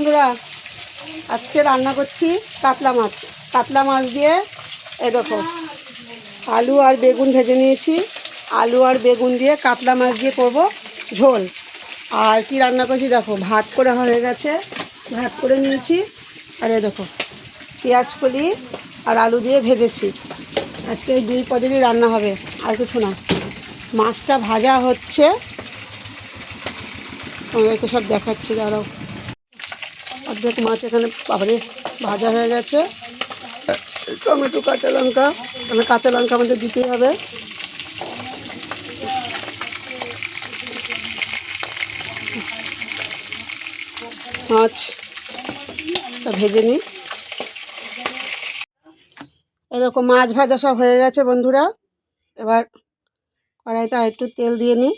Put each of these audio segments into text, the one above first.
বন্ধুরা, আজকে রান্না করছি কাতলা মাছ। কাতলা মাছ দিয়ে, এ দেখো, আলু আর বেগুন ভেজে নিয়েছি। আলু আর বেগুন দিয়ে কাতলা মাছ দিয়ে করব ঝোল। আর কি রান্না করছি দেখো, ভাত করে হয়ে গেছে। ভাত করে নিয়েছি। আর এ দেখো, পেঁয়াজ কলি আর আলু দিয়ে ভেজেছি। আজকে এই দুই পদেরই রান্না হবে, আর কিছু না। মাছটা ভাজা হচ্ছে। তোমাদেরকে সব দেখাচ্ছি, দাঁড়াও। অর্ধেক মাছ এখানে বাবারে ভাজা হয়ে গেছে। টমেটো, কাঁচা লঙ্কা মানে কাঁচা লঙ্কা আমাদের দিতেই হবে। মাছ ভেজে নিই। এরকম মাছ ভাজা সব হয়ে গেছে বন্ধুরা। এবার কড়াইতে একটু তেল দিয়ে নিই।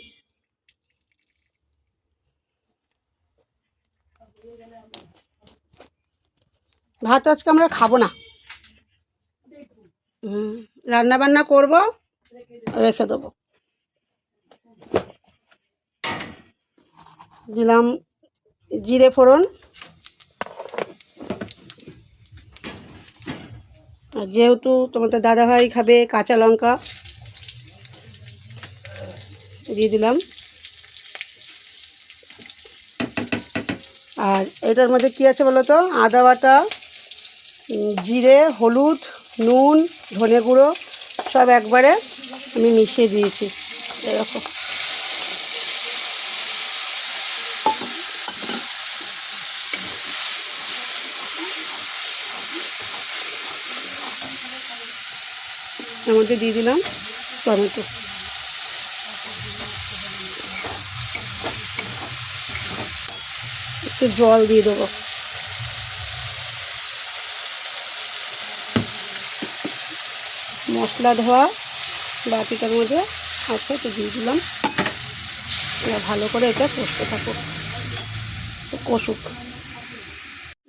ভাত আজকে আমরা খাব না। হুম রান্না বান্না করব, রেখে দেবো। দিলাম জিরে ফোড়ন। আর যেহেতু তোমাদের দাদাভাই খাবে কাঁচা লঙ্কা, দিয়ে দিলাম। আর এটার মধ্যে কী আছে বলো তো? আদা বাটা জিরে, হলুদ, নুন, ধনে গুঁড়ো সব একবারে আমি মিশিয়ে দিয়েছি। এরকম। এর মধ্যে দিয়ে দিলাম টমেটো। একটু জল দিয়ে দেবো। মশলা ধোয়া বাটিটার মধ্যে আছে তো দিয়ে দিলাম। এবার ভালো করে এটা কষতে থাকো। কষুক।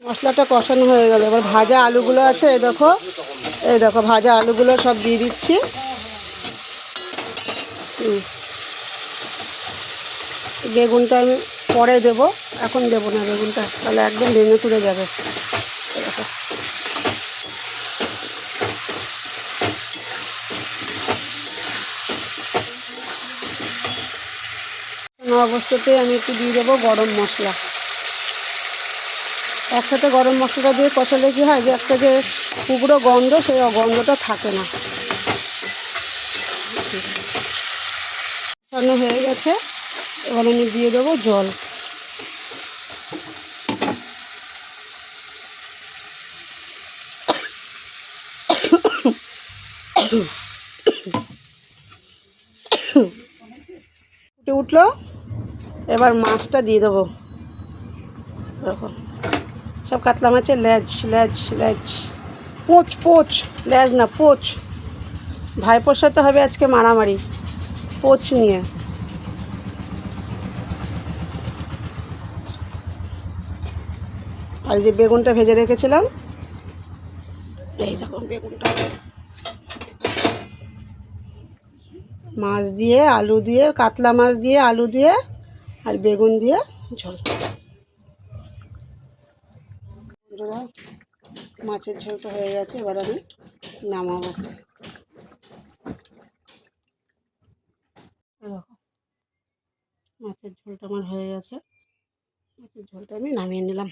মশলাটা কষানো হয়ে গেল। এবার ভাজা আলুগুলো আছে, এই দেখো। এই দেখো, ভাজা আলুগুলো সব দিয়ে দিচ্ছি। বেগুনটা আমি পরে দেবো। এখন দেবো না বেগুনটা। তাহলে একদম ভেঙে তুলে যাবে। অবস্থাতে আমি একটু দিয়ে দেবো গরম মশলা। একসাথে গরম মশলাটা দিয়ে কষালে কী হয় যে একটা যে কুকড়ো গন্ধ, সেই গন্ধটা থাকে না। কষানো হয়ে গেছে। এবার আমি দিয়ে দেবো জল। উঠল। এবার মাছটা দিয়ে দেবো। এরকম সব কাতলা মাছের লেজ লেজ লেজ। পোচ পোচ, লেজ না, পোচ। ভাইপোর সাথে হবে আজকে মারামারি, পোচ নিয়ে। আর যে বেগুনটা ভেজে রেখেছিলাম, এই দেখো বেগুনটা। মাছ দিয়ে, আলু দিয়ে, কাতলা মাছ দিয়ে, আলু দিয়ে আর বেগুন দিয়ে ঝোল। বন্ধুরা, মাছের ঝোলটা হয়ে গেছে এবার আমি নামাবো। মাছের ঝোলটা আমার হয়ে গেছে। মাছের ঝোলটা আমি নামিয়ে নিলাম।